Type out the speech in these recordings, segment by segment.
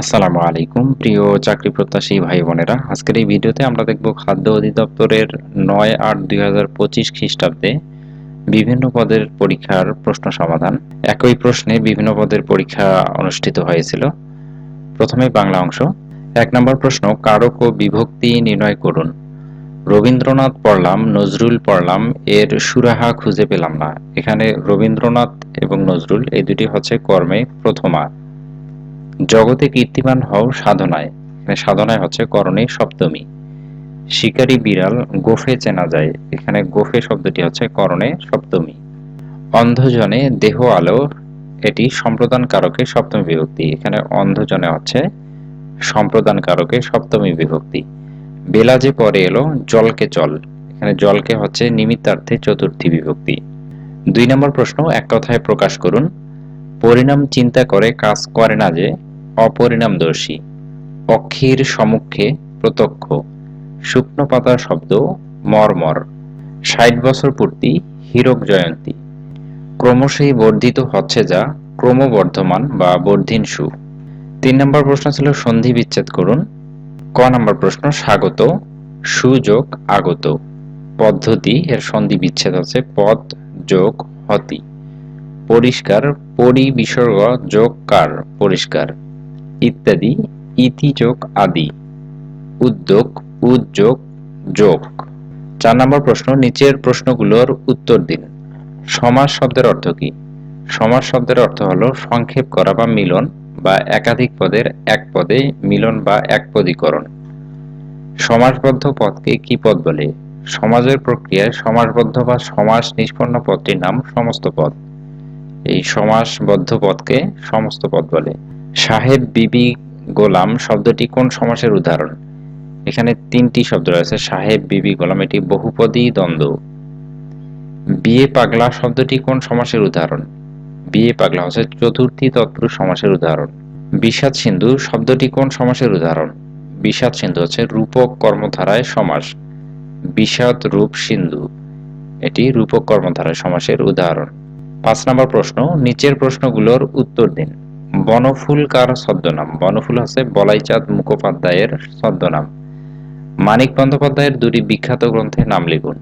আসসালামু আলাইকুম, প্রিয় চাকরি প্রত্যাশী ভাই বোনেরা। আজকের এই ভিডিওতে আমরা দেখব খাদ্য অধিদপ্তরের নয় আট দুই হাজার পঁচিশ খ্রিস্টাব্দে বিভিন্ন পদের পরীক্ষার প্রশ্ন সমাধান। একই প্রশ্নে বিভিন্ন পদের পরীক্ষা অনুষ্ঠিত হয়েছিল। প্রথমে বাংলা অংশ। এক নম্বর প্রশ্ন, কারক ও বিভক্তি নির্ণয় করুন। রবীন্দ্রনাথ পড়লাম, নজরুল পড়লাম, এর সুরাহা খুঁজে পেলাম না। এখানে রবীন্দ্রনাথ এবং নজরুল, এই দুটি হচ্ছে কর্মে প্রথমা। জগতে কীর্তিমান হও সাধনায়। এখানে সাধনায় হচ্ছে করণে সপ্তমী। শিকারী বিড়াল গোফে চেনা যায়। এখানে গোফে শব্দটি হচ্ছে করণে সপ্তমী। অন্ধজনে দেহ আলো, এটি সম্প্রদান কারকে সপ্তমী বিভক্তি। এখানে অন্ধজনে হচ্ছে সম্প্রদান কারকে সপ্তমী বিভক্তি। বেলা যে পরে এলো, জলকে চল। এখানে জলকে হচ্ছে নিমিত্তার্থে চতুর্থী বিভক্তি। দুই নম্বর প্রশ্ন, এক কথায় প্রকাশ করুন। পরিণাম চিন্তা করে কাজ করে না যে অপরিণামদর্শী। পক্ষীর সম্মুখে প্রত্যক্ষ। শুকনো পাতার শব্দ মর্মর। ষাট বছর পূর্তি হীরক জয়ন্তী। ক্রমশই বর্ধিত হচ্ছে যা ক্রমবর্ধমান বা বর্ধিনসু তিন নম্বর প্রশ্ন ছিল সন্ধি বিচ্ছেদ করুন। ক নম্বর প্রশ্ন, স্বাগত। সুযোগ আগত। পদ্ধতি, এর সন্ধি বিচ্ছেদ হচ্ছে পদ যোগ হতি। পরিষ্কার পরি বিসর্গ যোগ কার, পরিষ্কার। ইত্যাদি, ইতি যোগ আদি। উদ্যোগ উদ্যোগ, যোগ। চার নম্বর প্রশ্ন, নিচের প্রশ্নগুলোর উত্তর দিন। সমাস শব্দের অর্থ কি? সমাস শব্দের অর্থ হলো সংক্ষেপ করা বা মিলন বা একাধিক পদের এক পদে মিলন বা একপদীকরণ সমাসবদ্ধ পদকে কি পদ বলে? সমাজের প্রক্রিয়ায় সমাসবদ্ধ বা সমাস নিষ্পন্ন পদটির নাম সমস্ত পদ। এই সমাসবদ্ধ পদকে সমস্ত পদ বলে। সাহেব বিবি গোলাম শব্দটি কোন সমাসের উদাহরণ? এখানে তিনটি শব্দ রয়েছে সাহেব বিবি গোলাম, এটি বহুপদী দ্বন্দ্ব। বিয়ে পাগলা শব্দটি কোন সমাসের উদাহরণ? বিয়ে পাগলা হচ্ছে চতুর্থী তৎপুরুষ সমাসের উদাহরণ। বিষাদ সিন্ধু শব্দটি কোন সমাসের উদাহরণ? বিষাদ সিন্ধু হচ্ছে রূপক কর্মধারায় সমাস। বিষাদ রূপ সিন্ধু, এটি রূপক কর্মধারায় সমাসের উদাহরণ। পাঁচ নম্বর প্রশ্ন, নিচের প্রশ্নগুলোর উত্তর দিন। বনফুল কার ছদ্মনাম? বনফুল হচ্ছে বলাইচাঁদ মুখোপাধ্যায়ের ছদ্মনাম। মানিক বন্দ্যোপাধ্যায়ের দুটি বিখ্যাত গ্রন্থে নাম লিখুন।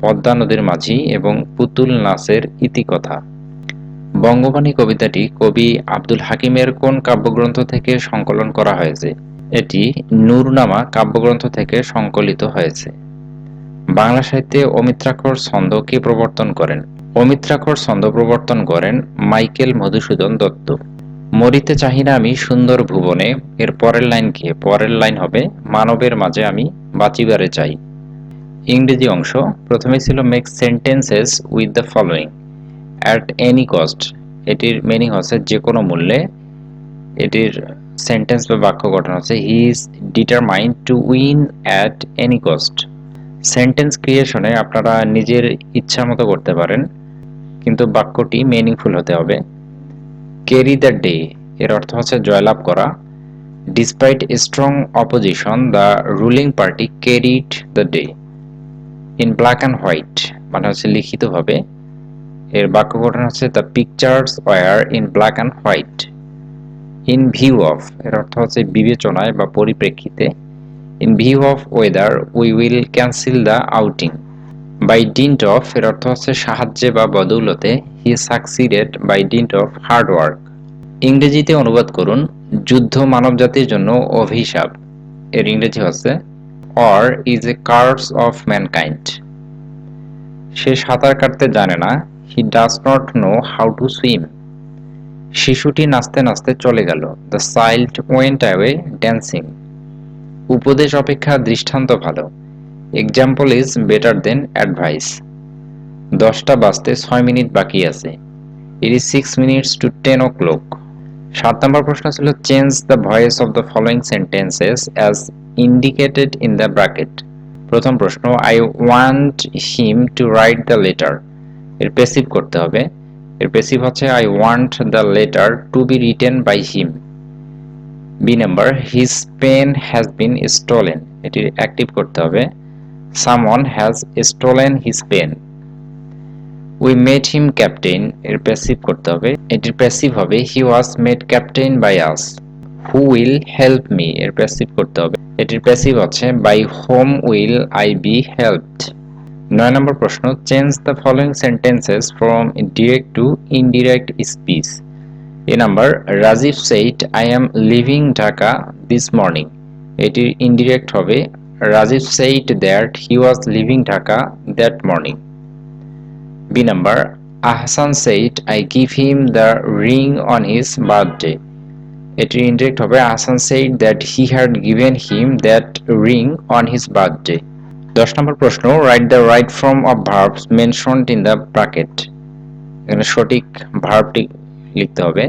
পদ্মা নদীর মাঝি এবং পুতুল নাচের ইতিকথা। বঙ্গবাণী কবিতাটি কবি আব্দুল হাকিমের কোন কাব্যগ্রন্থ থেকে সংকলন করা হয়েছে? এটি নূরনামা কাব্যগ্রন্থ থেকে সংকলিত হয়েছে। বাংলা সাহিত্যে অমিত্রাক্ষর ছন্দ কে প্রবর্তন করেন? অমিত্রাক্ষর ছন্দ প্রবর্তন করেন মাইকেল মধুসূদন দত্ত। মরিতে চাহি না আমি সুন্দর ভুবনে, এর পরের লাইন কি? পরের লাইন হবে, মানবের মাঝে আমি বাঁচিবারে চাই। ইংরেজি অংশ, প্রথমে ছিল make sentences with the following at any cost এটির মিনিং হচ্ছে যে কোনো মূল্যে, এটির সেন্টেন্স বা বাক্য গঠন হচ্ছে he is determined to win at any cost sentence ক্রিয়েশনে আপনারা নিজের ইচ্ছা মতো করতে পারেন, কিন্তু বাক্যটি মিনিংফুল হতে হবে। ক্যারি দ্য ডে এর অর্থ হচ্ছে জয়লাভ করা। Despite strong opposition the ruling party carried the day in black and white মানে হচ্ছে লিখিতভাবে। এর বাক্য গঠন হচ্ছে the pictures were in black and white in view of এর অর্থ হচ্ছে বিবেচনায় বা পরিপ্রেক্ষিতে। In view of weather we will cancel the outing by dint of এর অর্থ হচ্ছে সাহায্যে বা বদৌলতে he succeeded by dint of hard work ইংরেজিতে অনুবাদ করুন, যুদ্ধ মানবজাতির জন্য অভিশাপ। এর ইংরেজি হচ্ছে war is a curse of mankind সে সাঁতার কাটতে জানে না he does not know how to swim শিশুটি নাচতে নাচতে চলে গেল the child went away dancing উপদেশ অপেক্ষা দৃষ্টান্ত ভালো। Example is better than advice দশটা বাজতে ছয় মিনিট বাকি আছে। It is six minutes to ten o'clock সাত নম্বর প্রশ্ন ছিল change the voice of the following sentences as indicated in the bracket প্রথম প্রশ্ন I want him to write the letter এর পেসিভ করতে হবে। এর পেসিভ হচ্ছে I want the letter to be written by him B number his pen has been stolen এটি active করতে হবে। Someone has stolen his pen we made him captain এর passive করতে হবে। এটির প্যাসিভ হবে। He was made captain by us who will help me এর passive করতে হবে। এটির প্যাসিভ হচ্ছে by whom will I be helped নয় নম্বর প্রশ্ন change the following sentences from direct to indirect speech A number Rajib said I am living Dhaka this morning এটির indirect হবে। Rajib said that he was living Dhaka that morning B number Ahsan said I give him the ring on his birthday এটির indirect হবে Ahsan said that he had given him that ring on his birthday দশ নম্বর প্রশ্ন write the right form of verbs mentioned in the bracket এখানে সঠিক ভার্বটি লিখতে হবে।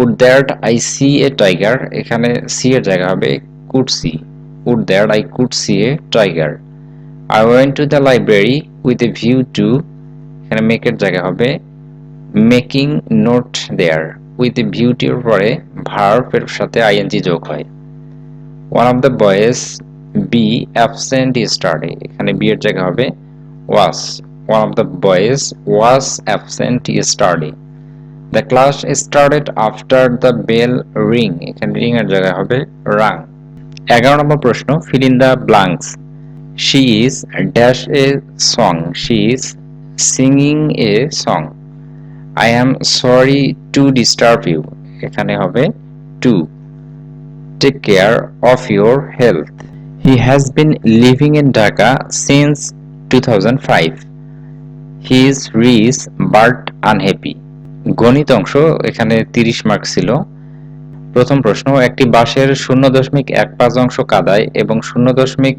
Would that I see a tiger এখানে সি এর জায়গা হবে could see would that I could see a tiger I went to the library with a view to এখানে মেকের জায়গা হবে making note there with a ভিউটির পরে ভার্ব এর সাথে আইএনজি যোগ হয়। One of the boys be absent study এখানে বি এর জায়গা হবে was one of the boys was absent study the class started after the bell ring এখানে রিং এর জায়গায় হবে রাং এগারো নম্বর প্রশ্ন fill in the blanks she is dash a song she is singing a song I am sorry to disturb you এখানে হবে to take care of your health he has been living in Dhaka since two thousand five he is rich but unhappy গণিত অংশ, এখানে তিরিশ mark ছিল। প্রথম প্রশ্ন, একটি বাঁশের শূন্য দশমিক এক পাঁচ অংশ কাদায় এবং শূন্য দশমিক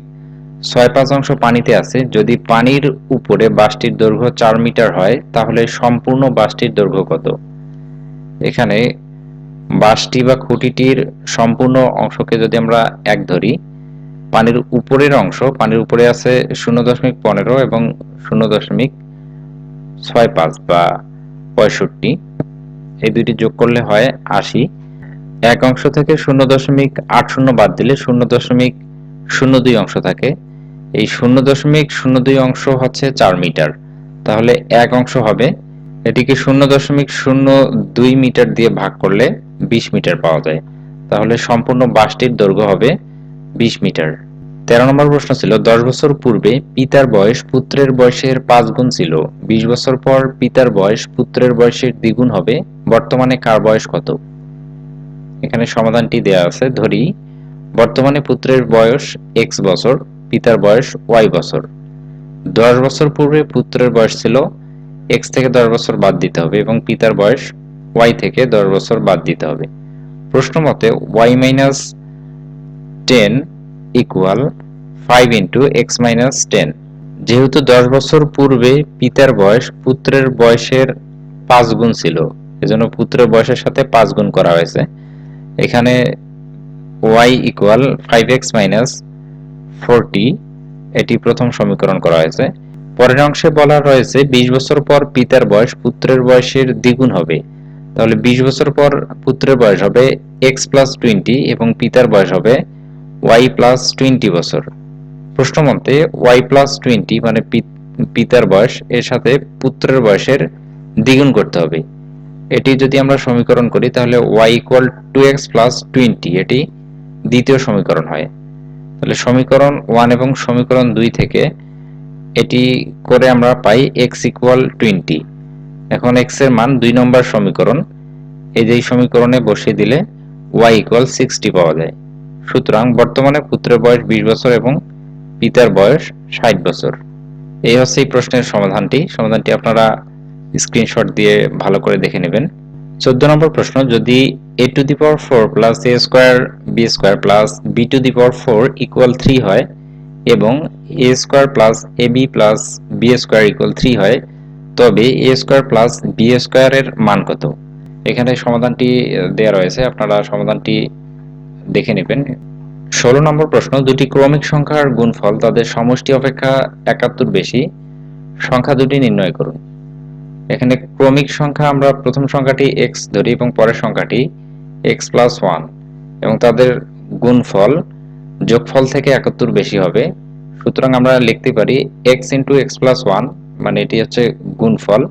ছয় পাঁচ অংশ পানিতে আছে। যদি পানির উপরে বাঁশটির দৈর্ঘ্য চার মিটার হয়, তাহলে সম্পূর্ণ বাঁশটির দৈর্ঘ্য কত? এখানে বাঁশটি বা খুঁটিটির সম্পূর্ণ অংশকে যদি আমরা এক ধরি, পানির উপরের অংশ, পানির উপরে আছে শূন্য দশমিক পনেরো এবং শূন্য দশমিক ছয় পাঁচ বা পঁয়ষট্টি, এই দুইটি যোগ করলে হয় আশি। এক অংশ থেকে শূন্য দশমিক আট শূন্য বাদ দিলে শূন্য দশমিক শূন্য দুই অংশ থাকে। এই শূন্য দশমিক শূন্য দুই অংশ হচ্ছে চার মিটার। তাহলে এক অংশ হবে। এটিকে শূন্য দশমিক শূন্য দুই মিটার দিয়ে ভাগ করলে বিশ মিটার পাওয়া যায়। তাহলে সম্পূর্ণ বাসটির দৈর্ঘ্য হবে বিশ মিটার। তেরো নম্বর প্রশ্ন ছিল, দশ বছর পূর্বে পিতার বয়স পুত্রের বয়সের পাঁচ গুণ ছিল। বিশ বছর পর পিতার বয়স পুত্রের বয়সের দ্বিগুণ হবে। বর্তমানে কার বয়স কত? এখানে সমাধানটি দেয়া আছে, ধরি, বর্তমানে পুত্রের বয়স এক্স বছর, পিতার বয়স ওয়াই বছর। দশ বছর পূর্বে পুত্রের বয়স ছিল এক্স থেকে দশ বছর বাদ দিতে হবে এবং পিতার বয়স ওয়াই থেকে দশ বছর বাদ দিতে হবে। প্রশ্ন মতে y minus ten equal five into x minus ten যেহেতু দশ বছর পূর্বে পিতার বয়স পুত্রের বয়সের পাঁচ গুণ ছিল, এজন্য পুত্রের বয়সের সাথে পাঁচ গুণ করা হয়েছে। এখানে y equal five x minus forty এটি প্রথম সমীকরণ করা হয়েছে। পরের অংশে বলা রয়েছে, বিশ বছর পর পিতার বয়স পুত্রের বয়সের দ্বিগুণ হবে। তাহলে বিশ বছর পর পুত্রের বয়স হবে এক্স প্লাস টোয়েন্টি এবং পিতার বয়স হবে ওয়াই প্লাস টোয়েন্টি বছর। প্রশ্ন মতে ওয়াই প্লাস টোয়েন্টি মানে পিতার বয়স, এর সাথে পুত্রের বয়সের দ্বিগুণ করতে হবে। এটি যদি আমরা সমীকরণ করি, তাহলে y equal two x plus twenty এটি দ্বিতীয় সমীকরণ হয়। তাহলে সমীকরণ ওয়ান এবং সমীকরণ দুই থেকে এটি করে আমরা পাই এক্স ইকুয়াল টোয়েন্টি এখন এক্সের মান দুই নম্বর সমীকরণ। এই যে সমীকরণে বসিয়ে দিলে ওয়াই ইকুয়াল সিক্সটি পাওয়া যায়। সুতরাং বর্তমানে পুত্রের বয়স বিশ বছর এবং পিতার বয়স ষাট বছর। এই হচ্ছে এই প্রশ্নের সমাধানটি। সমাধানটি আপনারা স্ক্রিনশট দিয়ে ভালো করে দেখে নেবেন। চোদ্দ নম্বর প্রশ্ন, যদি a to the power four plus a square b square plus b to the power four equal three হয় এবং a square plus a b plus b square equal three হয়, তবে এ স্কোয়ার প্লাস বি স্কোয়ারের মান কত? এখানে সমাধানটি দেওয়া রয়েছে, আপনারা সমাধানটি দেখে নেবেন। ষোলো নম্বর প্রশ্ন, দুটি ক্রমিক সংখ্যার গুণফল, তাদের সমষ্টি অপেক্ষা একাত্তর বেশি, সংখ্যা দুটি নির্ণয় করুন। এখানে ক্রমিক সংখ্যা আমরা প্রথম সংখ্যাটি এক্স ধরি এবং পরের সংখ্যাটি এক্স প্লাস ওয়ান এবং তাদের গুণফল যোগফল থেকে একাত্তর বেশি হবে। সুতরাং আমরা লিখতে পারি x into x plus one মানে এটি হচ্ছে গুণফল।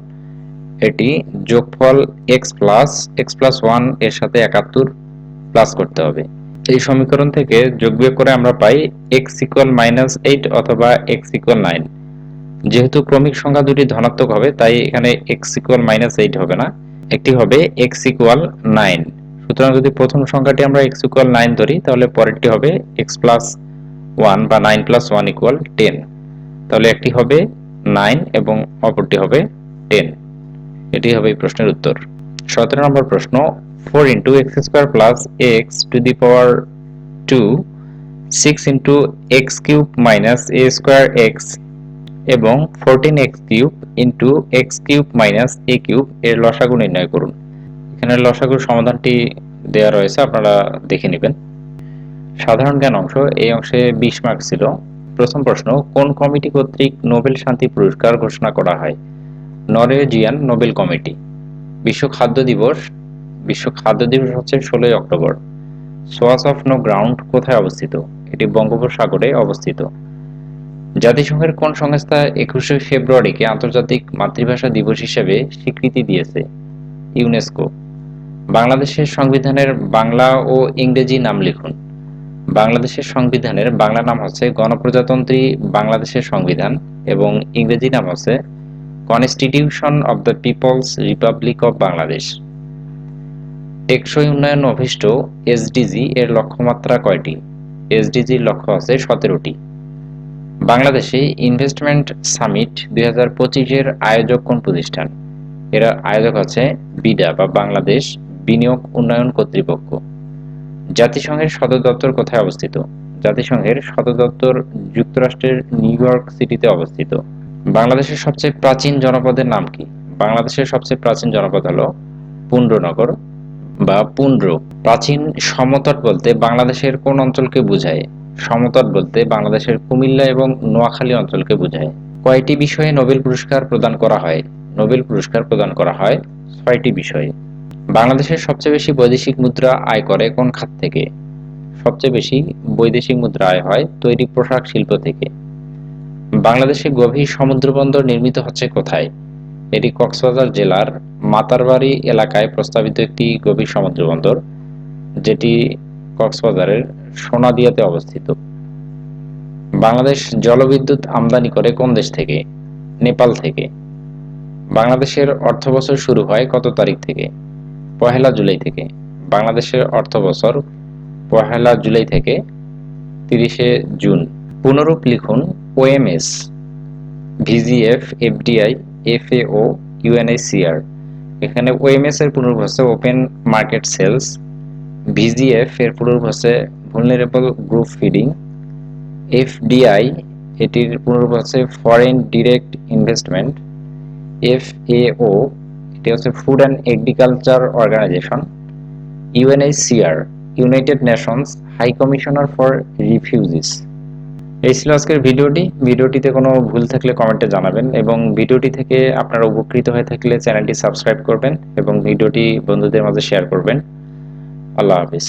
এটি যোগফল এক্স প্লাস এক্স প্লাস ওয়ানের সাথে একাত্তর প্লাস করতে হবে। এই সমীকরণ থেকে যোগ বিয়োগ করে আমরা পাই এক্স ইকুয়াল মাইনাস এইট অথবা এক্স ইকুয়াল নাইন যেহেতু ক্রমিক সংখ্যা দুটি ধনাত্মক হবে, তাই এখানে এক্স ইকুয়াল মাইনাস এইট হবে না। একটি হবে এক্স ইকুয়াল নাইন সুতরাং যদি প্রথম সংখ্যাটি আমরা এক্স ইকুয়াল নাইন ধরি, তাহলে পরেরটি হবে এক্স প্লাস ওয়ান বা nine plus one equal ten তাহলে একটি হবে নাইন এবং অপরটি হবে টেন এটি হবে এই প্রশ্নের উত্তর। সতেরো নম্বর প্রশ্ন four into x square plus x to the power two six into x cube minus a square x এবং fourteen x cube into x cube minus a cube এর লসাগু নির্ণয় করুন। এখানে লসাগুর সমাধানটি দেওয়া রয়েছে, আপনারা দেখে নেবেন। সাধারণ জ্ঞান অংশ, এই অংশে বিশ মার্ক ছিল। প্রথম প্রশ্ন, কোন কমিটি কর্তৃক নোবেল শান্তি পুরস্কার ঘোষণা করা হয়? Norwegian Nobel committee. বিশ্ব খাদ্য দিবস, বিশ্ব খাদ্য দিবস হচ্ছে ষোলোই October. Swath of no ground কোথায় অবস্থিত? এটি বঙ্গোপসাগরে অবস্থিত। জাতিসংঘের কোন সংস্থা একুশে ফেব্রুয়ারিকে আন্তর্জাতিক মাতৃভাষা দিবস হিসেবে স্বীকৃতি দিয়েছে? ইউনেস্কো। বাংলাদেশের সংবিধানের বাংলা ও ইংরেজি নাম লিখুন। বাংলাদেশের সংবিধানের বাংলা নাম হচ্ছে গণপ্রজাতন্ত্রী বাংলাদেশের সংবিধান এবং ইংরেজি নাম হচ্ছে constitution of the people's republic of Bangladesh. টেকসই উন্নয়ন অভিষ্ট এসডিজি এর লক্ষ্যমাত্রা কয়টি? এসডিজির লক্ষ্য আছে সতেরোটি। বাংলাদেশে ইনভেস্টমেন্ট সামিট দুই হাজার পঁচিশের আয়োজক কোন প্রতিষ্ঠান? এর আয়োজক আছে বিডা বা বাংলাদেশ বিনিয়োগ উন্নয়ন কর্তৃপক্ষ। জাতিসংঘের সদর দপ্তর কোথায় অবস্থিত? জাতিসংঘের সদর দপ্তর যুক্তরাষ্ট্রের নিউ ইয়র্ক সিটিতে অবস্থিত। বাংলাদেশের সবচেয়ে প্রাচীন জনপদের নাম কি? বাংলাদেশের সবচেয়ে প্রাচীন জনপদ হলো পুন্ড্রনগর বা পুন্ড্র। প্রাচীন সমতট বলতে বাংলাদেশের কোন অঞ্চলকে বোঝায়? সমতট বলতে বাংলাদেশের কুমিল্লা এবং নোয়াখালী অঞ্চলকে বোঝায়। কয়টি বিষয়ে নোবেল পুরস্কার প্রদান করা হয়? নোবেল পুরস্কার প্রদান করা হয় ছয়টি বিষয়ে। বাংলাদেশের সবচেয়ে বেশি বৈদেশিক মুদ্রা আয় করে কোন খাত থেকে? সবচেয়ে বেশি বৈদেশিক মুদ্রা আয় হয় তৈরি পোশাক শিল্প থেকে। বাংলাদেশে গভীর সমুদ্রবন্দর নির্মিত হচ্ছে কোথায়? এটি কক্সবাজার জেলার মাতারবাড়ি এলাকায় প্রস্তাবিত একটি গভীর সমুদ্র বন্দর যেটি কক্সবাজারের সোনাদিয়াতে অবস্থিত। বাংলাদেশ জলবিদ্যুৎ আমদানি করে কোন দেশ থেকে? নেপাল থেকে। বাংলাদেশের অর্থবছর শুরু হয় কত তারিখ থেকে? পহেলা জুলাই থেকে। বাংলাদেশের অর্থবছর পহেলা জুলাই থেকে তিরিশে জুন। পুনরূপ লিখুন OMS VGF FDI FAO UNICR এখানে ওএমএস এর হচ্ছে ওপেন মার্কেট সেলস ভিজিএফ এর পুনরূপ হচ্ছে ভুলনারেবল গ্রুপ ফিডিং এফডিআই এটির পুনরূপ হচ্ছে ফরেন ডিরেক্ট ইনভেস্টমেন্ট এফএও এটি হচ্ছে food and agriculture organization UNICR united nations high commissioner for refugees এই ছিল আজকের ভিডিওটি। ভিডিওটিতে কোনো ভুল থাকলে কমেন্টে জানাবেন এবং ভিডিওটি থেকে আপনারা উপকৃত হয়ে থাকলে চ্যানেলটি সাবস্ক্রাইব করবেন এবং ভিডিওটি বন্ধুদের মাঝে শেয়ার করবেন। আল্লাহ হাফিজ।